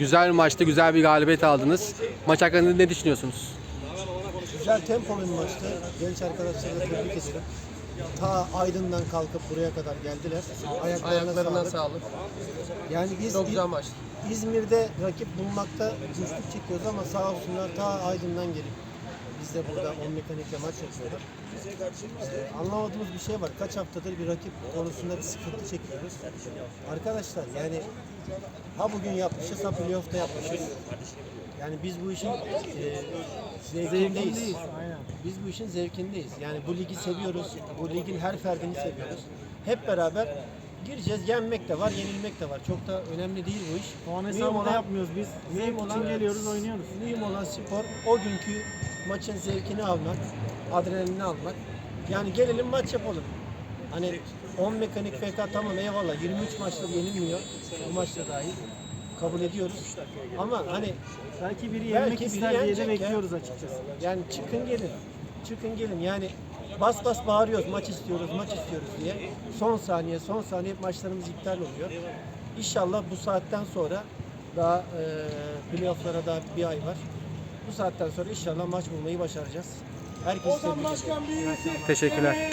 güzel bir maçtı, güzel bir galibiyet aldınız. Maç hakkında ne düşünüyorsunuz? Güzel tempolu bir maçtı. Genç arkadaşları da tebrik ederim. Ta Aydın'dan kalkıp buraya kadar geldiler. Ayaklarına, Ayaklarına sağlık. sağlık. Yani biz Çok güzel maçtı. İzmir'de rakip bulmakta güçlük çekiyoruz ama sağ olsunlar ta Aydın'dan gelip biz de burada 10 mekanikle maç yapıyorlar. Ee, anlamadığımız bir şey var. Kaç haftadır bir rakip konusunda bir sıkıntı çekiyoruz. Arkadaşlar yani ha bugün yapmışız ha playoff'ta yapmışız. Yani biz bu işin e, zevkindeyiz. Biz bu işin zevkindeyiz. Yani bu ligi seviyoruz. Bu ligin her ferdini seviyoruz. Hep beraber gireceğiz. Yenmek de var, yenilmek de var. Çok da önemli değil bu iş. Puan hesabı da olan- yapmıyoruz biz. Mühim Zevk için olan geliyoruz, oynuyoruz. Mühim olan spor o günkü maçın zevkini almak, adrenalini almak. Yani gelelim maç yapalım. Hani 10 mekanik FK tamam eyvallah 23 maçta yenilmiyor. Bu maçta dahil. Kabul ediyoruz. Ama hani Belki biri Belki yenmek biri ister diye yenecek de ya. bekliyoruz açıkçası. yani çıkın gelin. Çıkın gelin. Yani bas bas bağırıyoruz maç istiyoruz, maç istiyoruz diye. Son saniye, son saniye maçlarımız iptal oluyor. İnşallah bu saatten sonra daha e, playoff'lara daha bir ay var. Bu saatten sonra inşallah maç bulmayı başaracağız. Herkes tebrik ediyorum. Teşekkürler.